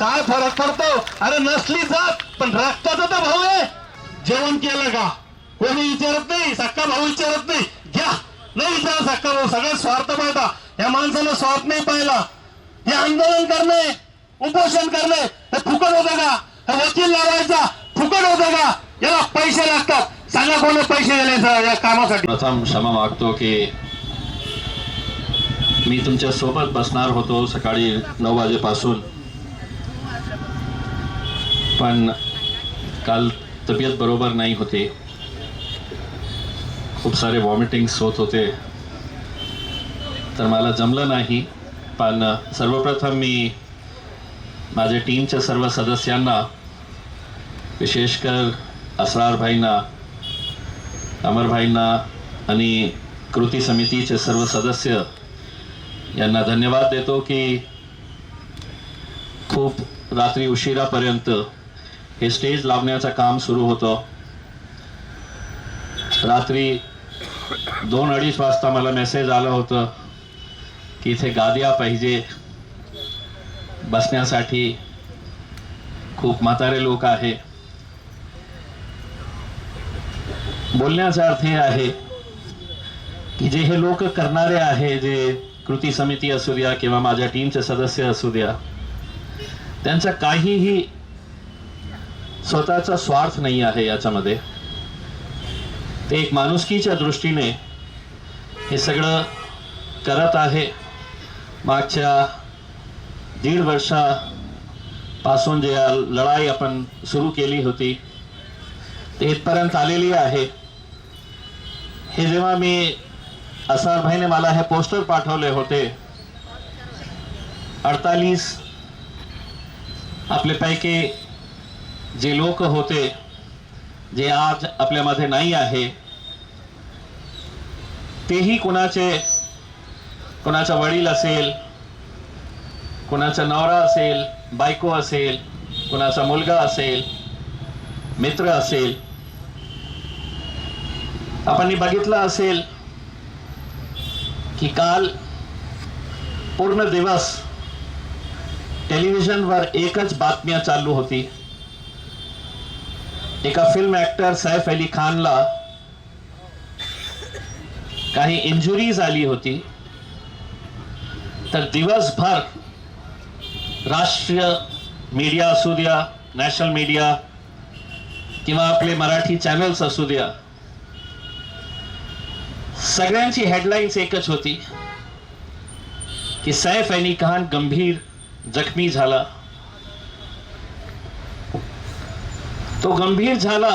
काय फरक पडतो? अरे नसली जात पण रक्ताचा तर भाऊ आहे. जेवण केलं का? कोणी विचारत नाही सक्का भाऊ विचारत नाही. घ्या. नाही विचार सक्का भाऊ सगळं स्वार्थ पाहता या माणसाला स्वार्थ नाही पाहिला. हे आंदोलन करणे उपोषण करणे हे फुकट होतं का? हे वकील लावायचा फुकट होतं का? याला पैसे लागतात. सांगा कोण पैसे दिले या कामासाठी? प्रथम क्षमा मागतो की मी तुमच्यासोबत बसणार होतो सकाळी नऊ वाजेपासून. पण काल तब्येत बरोबर नाही होती. खूप सारे वॉमिटिंग्स होत होते. तर मला जमलं नाही पण सर्वप्रथम मी माझ्या टीमच्या सर्व सदस्यांना विशेषकर असरारभाईंना अमरभाईंना आणि कृती समितीचे सर्व सदस्य यांना धन्यवाद देतो की खूप रात्री उशिरापर्यंत हे स्टेज लावण्याचं काम सुरू होतं. रात्री दोन अडीच वाजता मला मेसेज आलं होतं की इथे गाद्या पाहिजे. बसण्यासाठी खूप म्हातारे लोक आहे. बोलण्याचा अर्थ हे आहे की जे हे लोक करणारे आहे जे कृती समिती असू द्या किंवा माझ्या टीमचे सदस्य असू द्या त्यांचा काहीही स्वतःचा स्वार्थ नाही आहे याच्यामध्ये. ते एक माणुसकीच्या दृष्टीने हे सगळं करत आहे. मागच्या दीड वर्षापासून जे लढाई आपण सुरू केली होती ते इथपर्यंत आलेली आहे. हे जेव्हा मी असार भाईने मला हे पोस्टर पाठवले होते अडतालीस आपल्यापैकी जे लोक होते जे आज आपल्यामध्ये नाही आहे तेही कुणाचे कुणाचा वडील असेल कुणाचा नवरा असेल बायको असेल कुणाचा मुलगा असेल मित्र असेल. आपण बघितलं असेल की काल पूर्ण दिवस टेलिव्हिजनवर एकच बातम्या चालू होती. एका फिल्म ऍक्टर सैफ अली खानला काही इंजुरीज आली होती. तर दिवसभर राष्ट्रीय मीडिया असू द्या नॅशनल मीडिया किंवा आपले मराठी चॅनल्स असू द्या सगळ्यांची हेडलाईन्स एकच होती की सैफ अली खान गंभीर जखमी झाला. तो गंभीर झाला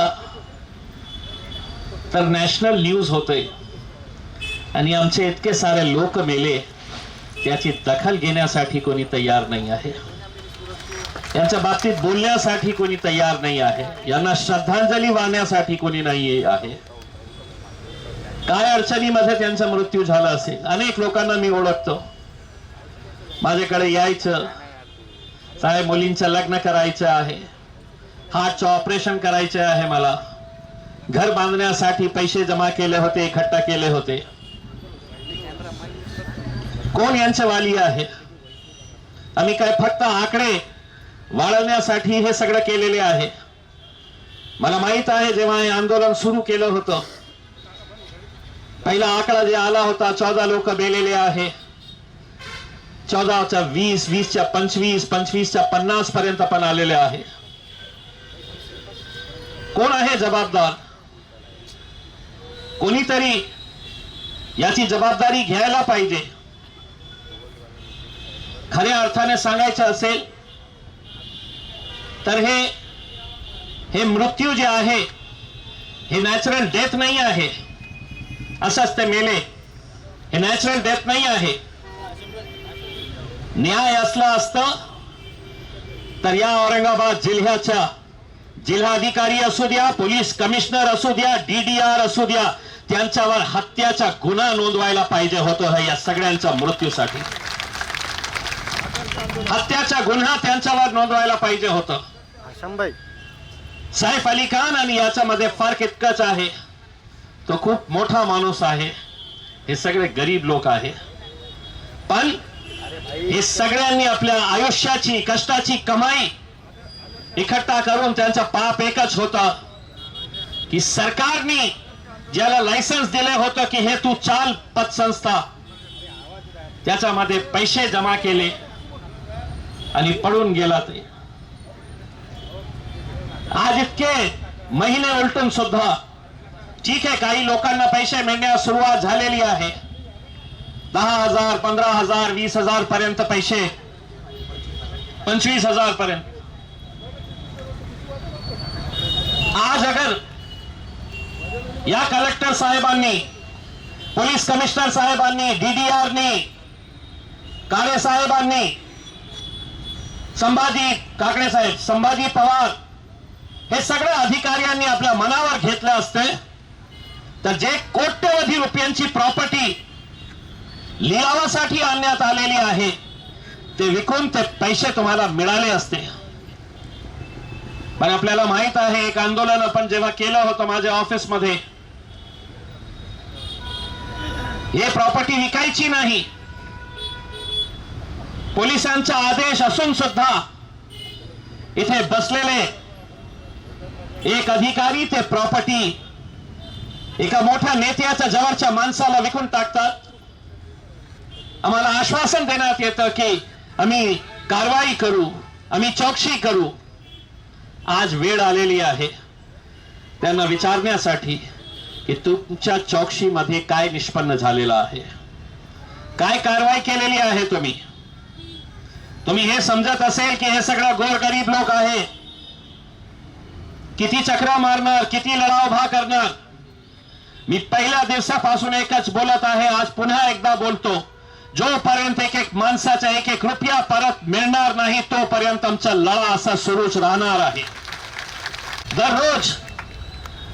तर नॅशनल न्यूज होते आणि आमचे इतके सारे लोक मेले त्याची दखल घेण्यासाठी कोणी तयार नाही आहे. यांच्या बाबतीत बोलण्यासाठी कोणी तयार नाही आहे. यांना श्रद्धांजली वाहण्यासाठी कोणी नाही आहे. काय अडचणीमध्ये त्यांचा मृत्यू झाला असेल? अनेक लोकांना मी ओळखतो. माझ्याकडे यायचं साहेब मुलींचं लग्न करायचं आहे. हार्टचं ऑपरेशन करायचं आहे मला. घर बांधण्यासाठी पैसे जमा केले होते इकट्ठा केले होते. कोण यांचे वाली आहे? आम्ही काय फक्त आकडे वाढवण्यासाठी हे सगळं केलेले आहे. मला माहीत आहे जेव्हा हे आंदोलन सुरू केलं होतं. पहिला आकडा जे आला होता चौदा लोक बेलेले आहे. चौदाच्या वीस वीसच्या पंचवीस पंचवीसच्या पन्नास पर्यंत पण आलेले आहे. कोण आहे जबाबदार? कोणीतरी याची जबाबदारी घ्यायला पाहिजे. खऱ्या अर्थाने सांगायचं असेल तर हे हे मृत्यू जे आहे हे नॅचरल डेथ नाही आहे. असंच ते मेले. हे नॅचरल डेथ नाही आहे. न्याय असला असत तर या औरंगाबाद जिल्ह्याच्या जिल्हाधिकारी असू द्या पोलीस कमिशनर असू द्या डीडीआर असू द्या त्यांच्यावर हत्याचा गुन्हा नोंदवायला पाहिजे होतं या सगळ्यांच्या मृत्यूसाठी. हत्याचा गुन्हा त्यांच्यावर नोंदवायला पाहिजे होतं. सैफ अली खान आणि याच्यामध्ये फरक इतकंच आहे. तो खूप मोठा माणूस आहे. हे सगळे गरीब लोक आहे. पण हे सगळ्यांनी आपल्या आयुष्याची कष्टाची कमाई इकट्ठा करून त्यांचा पाप एकच होता की सरकारने ज्याला लायसन्स दिले होतं की हे तू चाल पतसंस्था त्याच्यामध्ये पैसे जमा केले आणि पडून गेला ते. आज इतके महिने उलटून सुद्धा ठीक आहे काही लोकांना पैसे मिळण्यास सुरुवात झालेली आहे. दहा हजार पंधरा हजार वीस हजार पर्यंत पैसे पंचवीस हजार पर्यंत. आज अगर या कलेक्टर साहेबांनी पोलीस कमिशनर साहेबांनी डीडीआरनी काळे साहेबांनी संभाजी काकडे साहेब संभाजी पवार हे सगळ्या अधिकाऱ्यांनी आपल्या मनावर घेतलं असते. तर जे कोट्यवधी रुपयांची प्रॉपर्टी लिलावासाठी आणण्यात आलेली आहे ते विकून ते पैसे तुम्हाला मिळाले असते. पण आपल्याला माहीत आहे एक आंदोलन आपण जेव्हा केलं होतं माझ्या ऑफिसमध्ये हे प्रॉपर्टी विकायची नाही. पोलिसांचा आदेश असून सुद्धा इथे बसलेले एक अधिकारी ते प्रॉपर्टी एका मोठ्या नेत्याच्या जवळच्या माणसाला विकून टाकतात. आम्हाला आश्वासन देण्यात येतं की आम्ही कारवाई करू आम्ही चौकशी करू. आज वेळ आलेली आहे त्यांना विचारण्यासाठी की तुमच्या चौकशीमध्ये काय निष्पन्न झालेलं आहे? काय कारवाई केलेली आहे तुम्ही? तुम्ही हे समजत असेल की हे सगळं गोरगरीब लोक आहे. किती चक्रा मारणार किती लढाव भा करणार? मी पहिल्या दिवसापासून एकच बोलत आहे आज पुन्हा एकदा बोलतो. जोपर्यंत एक एक माणसाचा एक एक रुपया परत मिळणार नाही तोपर्यंत आमचा लढा असा सुरूच राहणार आहे. दररोज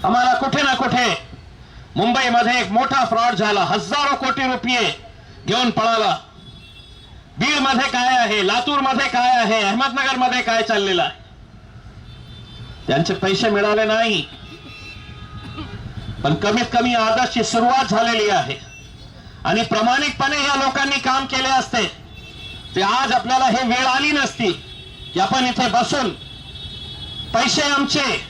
आम्हाला कुठे ना कुठे मुंबईमध्ये एक मोठा फ्रॉड झाला. हजारो कोटी रुपये घेऊन पळाला. बीडमध्ये काय आहे लातूरमध्ये काय आहे अहमदनगरमध्ये काय चाललेलं आहे? त्यांचे पैसे मिळाले नाही. पण कमीत कमी आदर्शची सुरुवात झालेली आहे. आणि प्रामाणिकपणे या लोकांनी काम केले असते. ते आज आपल्याला हे वेळ आली नसती की आपण इथे बसून पैसे आमचे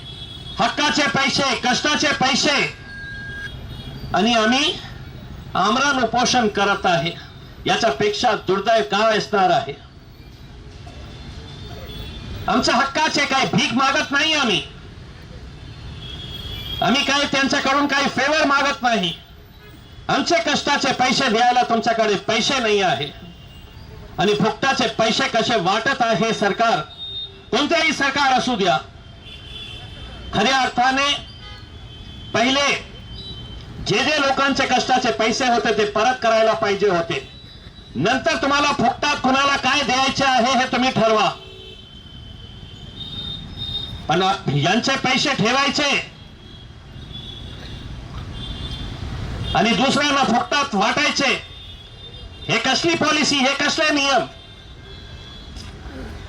हक्काचे पैसे कष्टाचे पैसे आणि आम्ही आमरण उपोषण करत आहे. याच्यापेक्षा दुर्दैव काय असणार आहे? आमच्या हक्काचे काही भीक मागत नाही आम्ही. आम्ही काय त्यांच्याकडून काही फेवर मागत नाही. आमचे कष्टाचे पैसे द्यायला तुमच्याकडे पैसे नाही आहे. आणि फुकटाचे पैसे कसे वाटत आहे सरकार कोणत्याही सरकार असू द्या. खऱ्या अर्थाने पहिले जे जे लोकांचे कष्टाचे पैसे होते ते परत करायला पाहिजे होते. नंतर तुम्हाला फुकटात कुणाला काय द्यायचे आहे हे तुम्ही ठरवा. पण यांचे पैसे ठेवायचे. आणि दुसऱ्यांना फुकटात वाटायचे. हे कसली पॉलिसी हे कसले नियम?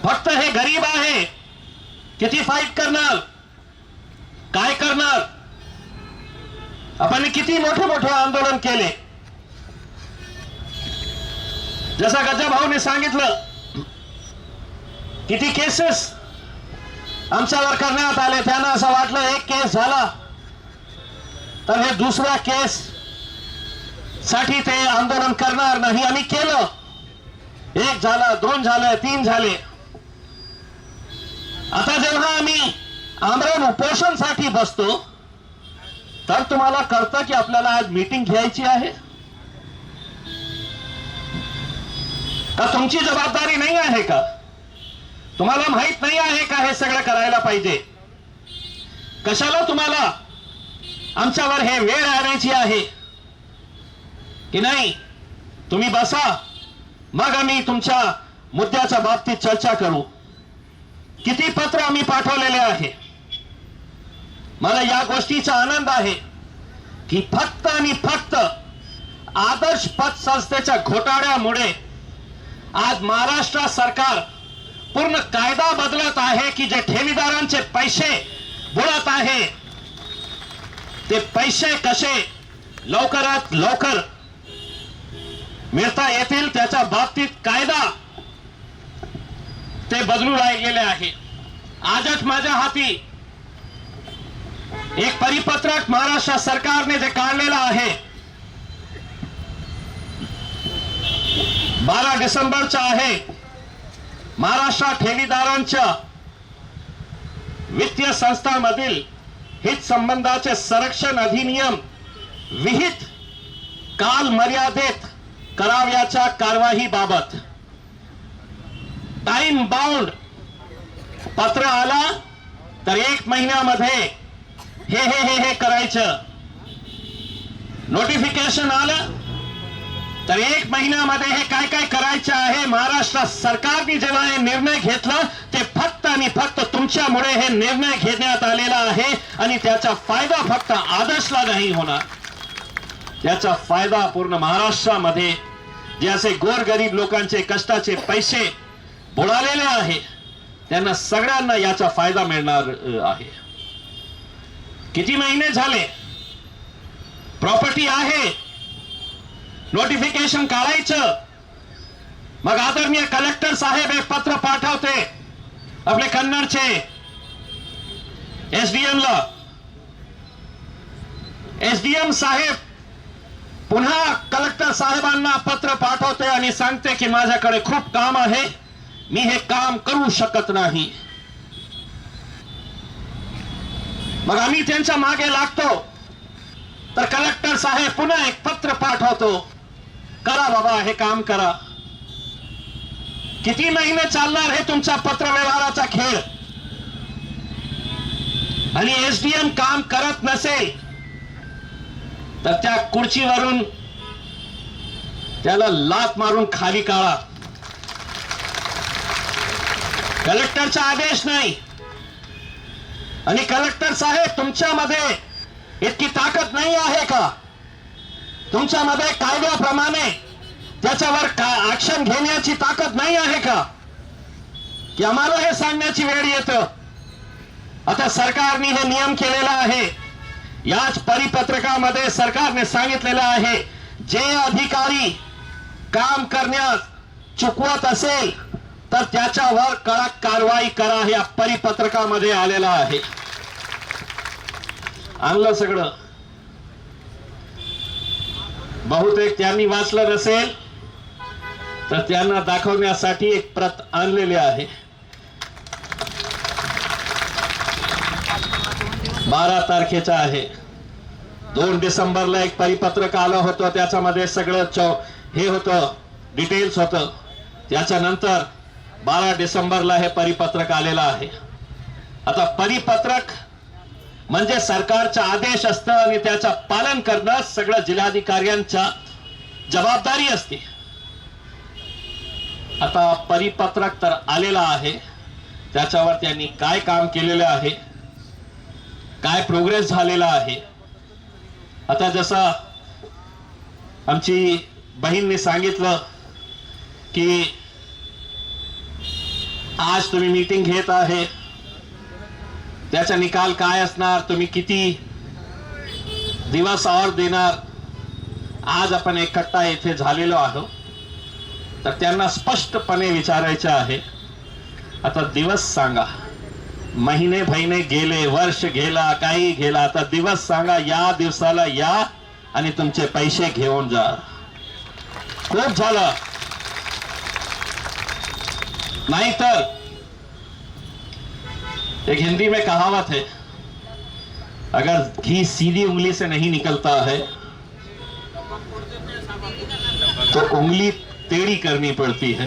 फक्त हे गरीब आहे. किती फाईट करणार? काय करणार? आपण किती मोठे मोठे आंदोलन केले? जसं गजाभाऊने सांगितलं किती केसेस आमच्यावर करण्यात आले त्यांना असं वाटलं एक केस झाला. तर हे दुसरा केस साठी ते आंदोलन करणार नाही. आम्ही केलं. एक झालं दोन झालं तीन झाले. आता जेव्हा आम्ही आमरण उपोषणसाठी बसतो तर तुम्हाला कळतं की आपल्याला आज मीटिंग घ्यायची आहे. का तुमची जबाबदारी नाही आहे का? तुम्हाला माहीत नाही आहे का हे सगळं करायला पाहिजे? कशाला तुम्हाला आमच्यावर हे वेळ आणायची आहे? की नाही? तुम्ही बसा. मग आम्ही तुमच्या मुद्द्याच्या बाबतीत चर्चा करू. किती पत्र आम्ही पाठवलेले आहे? मला या गोष्टीचा आनंद आहे की फक्त आणि फक्त आदर्श पतसंस्थेच्या घोटाळ्यामुळे आज महाराष्ट्र सरकार पूर्ण कायदा बदलत आहे की जे ठेवीदारांचे पैसे बुडत आहे ते पैसे कसे लवकरात लवकर मिळता येतील त्याच्या बाबतीत कायदा ते बदलू राहिलेले आहे. आजच माझ्या हाती एक परिपत्रक महाराष्ट्र सरकारने जे काढलेलं आहे बारा डिसेंबरचं आहे. महाराष्ट्र ठेवीदारांच्या वित्तीय संस्थांमधील हित संबंधाचे संरक्षण अधिनियम विहित काल मर्यादेत कराव्याच्या कारवाईबाबत टाइम बाउंड पत्र आला तर एक महिन्यामध्ये हे हे हे हे करायचं. नोटिफिकेशन आलं तर एक महिन्यामध्ये हे काय काय करायचं आहे? महाराष्ट्र सरकारने जेव्हा हे निर्णय घेतला ते फक्त आणि फक्त तुमच्यामुळे हे निर्णय घेण्यात आलेला आहे आणि त्याचा फायदा फक्त आदर्शला नाही होणार. याचा फायदा पूर्ण महाराष्ट्रामध्ये जे असे गोरगरीब लोकांचे कष्टाचे पैसे बुडालेले आहे त्यांना सगळ्यांना याचा फायदा मिळणार आहे. किती महिने झाले? प्रॉपर्टी आहे. नोटिफिकेशन काढायचं. मग आदरणीय कलेक्टर साहेब एक पत्र पाठवते आपले कन्नडचे. एसडीएम ला एसडीएम साहेब पुन्हा कलेक्टर साहेबांना पत्र पाठवते आणि सांगते की माझ्याकडे खूप काम आहे. मी हे काम करू शकत नाही. मग आम्ही त्यांच्या मागे लागतो. तर कलेक्टर साहेब पुन्हा एक पत्र पाठवतो. करा बाबा हे काम करा. किती महिने चालणार हे तुमचा पत्र व्यवहाराचा खेळ? आणि एसडीएम काम करत नसेल तर त्या खुर्चीवरून त्याला लात मारून खाली काढा. कलेक्टरचा आदेश नाही. आणि कलेक्टर साहेब तुमच्यामध्ये इतकी ताकद नाही आहे का? तुमच्यामध्ये कायद्याप्रमाणे त्याच्यावर का ऍक्शन घेण्याची ताकद नाही आहे का? की आम्हाला हे सांगण्याची वेळ येतं. आता सरकारने हे नियम केलेला आहे. याच परिपत्रकामध्ये सरकारने सांगितलेलं आहे जे अधिकारी काम करण्यास चुकवत असेल तर त्याच्यावर कडक कारवाई करा हे परिपत्रकामध्ये आलेला आहे. आणलं सगळं. बहुतेक त्यांनी वाचलं नसेल तर त्यांना दाखवण्यासाठी एक प्रत आणलेली आहे. बारा तारखेचा आहे. दोन डिसेंबरला एक परिपत्रक आलं होतं त्याच्यामध्ये सगळं चौ हे होतं डिटेल्स होतं. त्याच्यानंतर बारा डिसेंबरला हे परिपत्रक आलेलं आहे. आता परिपत्रक म्हणजे सरकारचा आदेश असतं आणि त्याचं पालन करणं सगळं जिल्हाधिकाऱ्यांच्या जबाबदारी असते. आता परिपत्रक तर आलेलं आहे. त्याच्यावर त्यांनी काय काम केलेलं आहे? काय प्रोग्रेस झालेला आहे? आता जसा आमची बहीणने सांगितलं की आज तुम्ही मीटिंग घेत आहे. त्याचा निकाल काय असणार? तुम्ही किती दिवस और देणार? आज आपण एकट्टा येथे झालेलो आहोत. तर त्यांना स्पष्टपणे विचारायचं आहे. आता दिवस सांगा. महिने महिने गेले वर्ष गेला काही गेला आता दिवस सांगा या दिवसाला या आणि तुमचे पैसे घेऊन जा. खूप झालं. नाहीतर एक हिंदी में कहावत है अगर घी सीधी उंगली से नहीं निकलता है तो उंगली टेढ़ी करनी पड़ती है।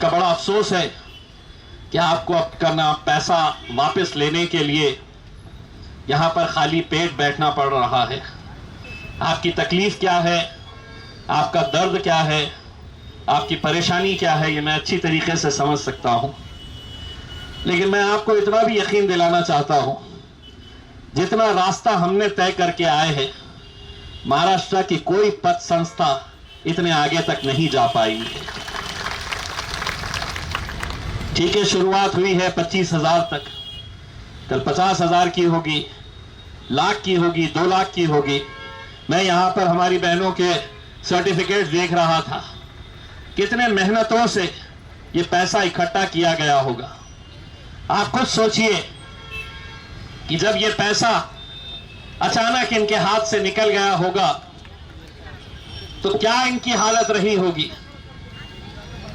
गया है कि अभी तीन बजे अधिकारियों के साथ ये बैठक करने वाले हैं हमें इनसे क्या क्या सवाल करना है मुझे खुद इस बात का बड़ा अफसोस है कि आपको अपना पैसा वापस लेने के लिए यहाँ पर खाली पेट बैठना पड़ रहा है आपकी तकलीफ क्या है आपका दर्द क्या है आपकी परेशानी क्या है ये मैं अच्छी तरीके से समझ सकता हूं लेकिन मैं आपको इतना भी यकीन दिलाना चाहता हूं जितना रास्ता ٹھیک ہے، شروعات ہوئی ہے پچیس ہزار تک۔ کل پچاس ہزار کی ہوگی، لاکھ کی ہوگی، دو لاکھ کی ہوگی۔ میں یہاں پر ہماری بہنوں کے سرٹیفکیٹ دیکھ رہا تھا۔ کتنے محنتوں سے یہ پیسہ اکٹھا کیا گیا ہوگا۔ آپ خود سوچئے کہ جب یہ پیسہ اچانک ان کے ہاتھ سے نکل گیا ہوگا، تو کیا ان کی حالت رہی ہوگی؟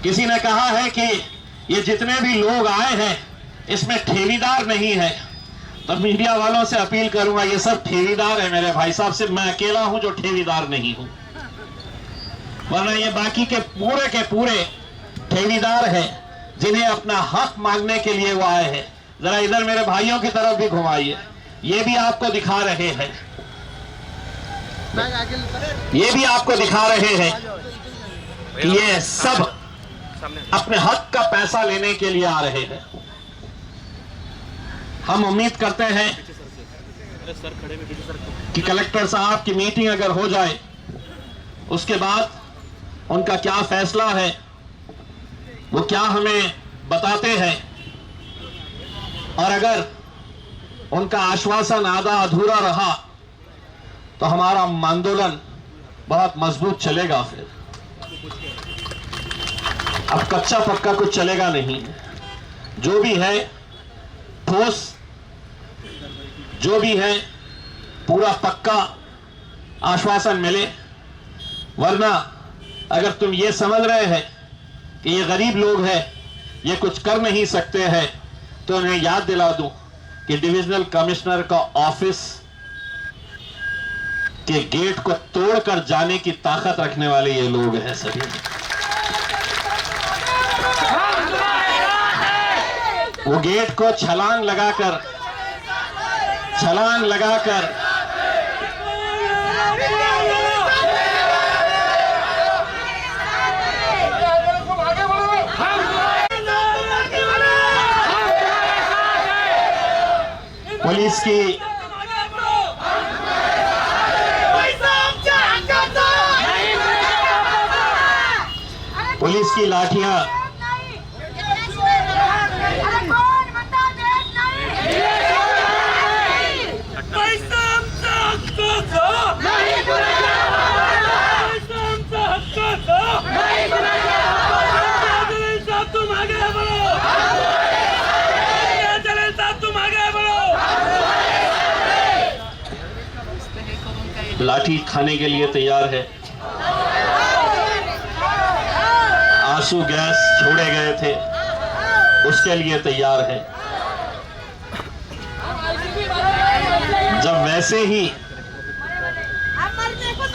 کسی نے کہا ہے کہ निकल गया होगा तो क्या इनकी हालत रही होगी किसी ने कहा है कि ये जितने भी लोग आए हैं इसमें ठेवीदार नहीं है तो मीडिया वालों से अपील करूंगा ये सब ठेवीदार है मेरे भाई साहब सिर्फ मैं अकेला हूं जो ठेवीदार नहीं हूं वरना ये बाकी के पूरे के पूरे ठेवीदार हैं जिन्हें अपना हक मांगने के लिए वो आए हैं जरा इधर मेरे भाइयों की तरफ भी घुमाइए ये भी आपको दिखा रहे हैं ये भी आपको दिखा रहे हैं कि ये सब अपने हक का पैसा लेने के लिए आ रहे हैं हम उम्मीद करते हैं कि कलेक्टर साहब की मीटिंग अगर हो जाए उसके बाद उनका क्या फैसला है वो क्या हमें बताते हैं और अगर उनका आश्वासन आधा अधूरा रहा तो हमारा आंदोलन बहुत मजबूत चलेगा फिर अब कच्चा पक्का कुछ चलेगा नहीं जो भी है ठोस जो भी है पूरा पक्का आश्वासन मिले वरना अगर तुम ये समझ रहे हैं कि ये गरीब लोग हैं ये कुछ कर नहीं सकते हैं तो मैं याद दिला दूं कि डिविजनल कमिश्नर का ऑफिस के गेट को तोड़कर जाने की ताकत रखने वाले ये लोग हैं सभी वो गेट को छलांग लगाकर छलांग लगाकर। पुलिस की पुलिस की लाठियां पैसा لاتھی کھانے کے لیے تیار ہے۔ آنسو گیس چھوڑے گئے تھے۔ اس کے لیے تیار ہے۔ جب ویسے ہی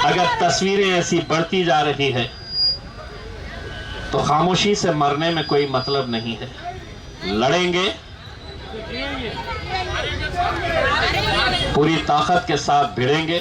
اگر تصویریں ایسی بڑھتی جا رہی ہے تو خاموشی سے مرنے میں کوئی مطلب نہیں ہے۔ لڑیں گے۔ پوری طاقت کے ساتھ بھیڑیں گے۔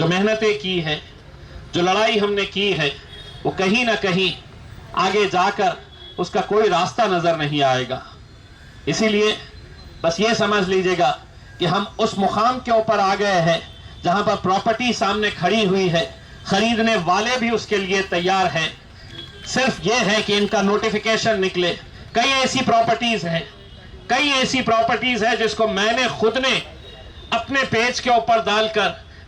جو محنتیں کی ہیں، جو لڑائی ہم نے کی ہے وہ کہیں نہ کہیں آگے جا کر اس کا کوئی راستہ نظر نہیں آئے گا۔ اسی لیے بس یہ سمجھ لیجیے گا کہ ہم اس مقام کے اوپر آ گئے ہیں جہاں پر پراپرٹی سامنے کھڑی ہوئی ہے۔ خریدنے والے بھی اس کے لیے تیار ہیں۔ صرف یہ ہے کہ ان کا نوٹیفیکیشن نکلے۔ کئی ایسی پراپرٹیز ہیں۔ کئی ایسی پراپرٹیز ہیں جس کو میں نے خود نے اپنے پیج کے اوپر ڈال کر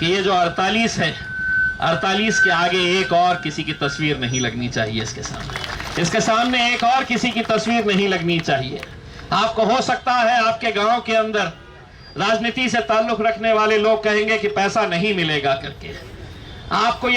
हैं तो एक मरतबा ये ऑक्शन का जैसे ही डिसीजन हो जाता है फौरन ये पैसा आना शुरू होगा और वो पैसा आ जाएगा सबको मिल जाएगा हम और आप सिर्फ यही हाथ जोड़कर अल्लाह से भगवान से यही दुआ करें कि ये जो 48 है 48 के आगे एक और किसी की तस्वीर नहीं लगनी चाहिए इसके सामने इसके सामने एक और किसी की तस्वीर नहीं लगनी चाहिए आपको हो सकता है आपके गांव के अंदर राजनीति से ताल्लुक रखने वाले लोग कहेंगे कि पैसा नहीं मिलेगा करके आपको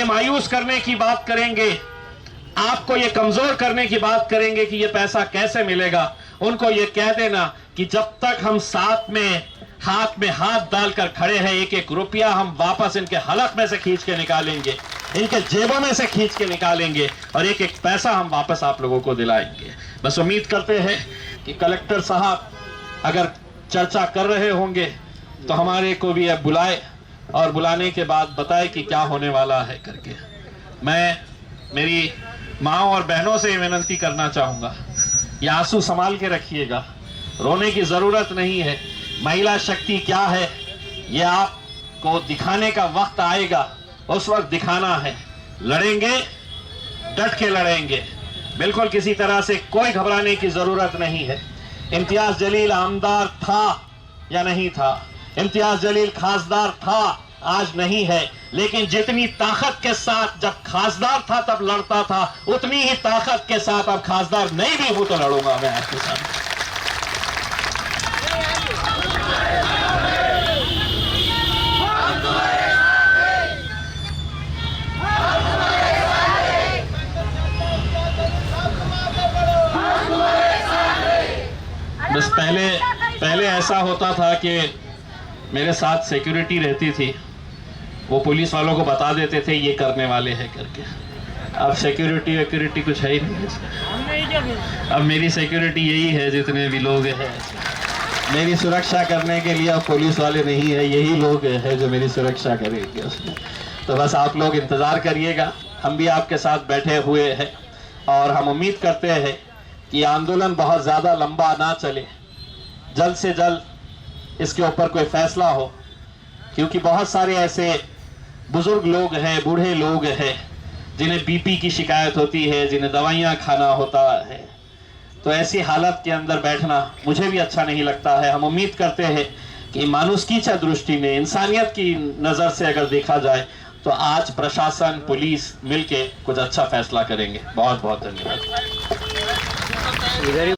ये मायूस करने की बात करेंगे आपको ये कमजोर करने की बात करेंगे कि ये पैसा कैसे मिलेगा उनको ये कह देना कि जब तक हम साथ में हाथ में हाथ डालकर खड़े हैं एक एक रुपया हम वापस इनके हलक में से खींच के निकालेंगे इनके जेबों में से खींच के निकालेंगे और एक एक पैसा हम वापस आप लोगों को दिलाएंगे बस उम्मीद करते हैं कि कलेक्टर साहब अगर चर्चा कर रहे होंगे तो हमारे को भी अब बुलाए और बुलाने के बाद बताए कि क्या होने वाला है करके मैं मेरी माँ और बहनों से ये विनती करना चाहूँगा ये आंसू संभाल के रखिएगा रोने की ज़रूरत नहीं है महिला शक्ति क्या है ये आपको दिखाने का वक्त आएगा उस वक्त दिखाना है लड़ेंगे डट के लड़ेंगे बिल्कुल किसी तरह से कोई घबराने की ज़रूरत नहीं है इम्तियाज जलील आमदार था या नहीं था इम्तियाज जलील खासदार था आज नहीं है लेकिन जितनी ताकत के साथ जब खासदार था तब लड़ता था उतनी ही ताकत के साथ अब खासदार नहीं भी हूं तो लड़ूंगा मैं आपके साथ बस पहले पहले ऐसा होता था कि मेरे साथ सिक्योरिटी रहती थी वो पुलिस वालों को बता देते थे ये करने वाले हैं करके अब सिक्योरिटी वेक्योरिटी कुछ है ही नहीं अब मेरी सिक्योरिटी यही है जितने भी लोग हैं मेरी सुरक्षा करने के लिए अब पुलिस वाले नहीं है यही लोग हैं जो मेरी सुरक्षा करेंगे उसमें तो बस आप लोग इंतज़ार करिएगा हम भी आपके साथ बैठे हुए हैं और हम उम्मीद करते हैं कि आंदोलन बहुत ज़्यादा लंबा ना चले जल्द से जल्द इसके ऊपर कोई फैसला हो क्योंकि बहुत सारे ऐसे बुजुर्ग लोग हैं बूढ़े लोग हैं जिन्हें बीपी की शिकायत होती है जिन्हें दवाइयाँ खाना होता है तो ऐसी हालत के अंदर बैठना मुझे भी अच्छा नहीं लगता है हम उम्मीद करते हैं कि मानुषकीच्या दृष्टि इंसानियत की नज़र से अगर देखा जाए तो आज प्रशासन पुलिस मिलके कुछ अच्छा फैसला करेंगे बहुत बहुत धन्यवाद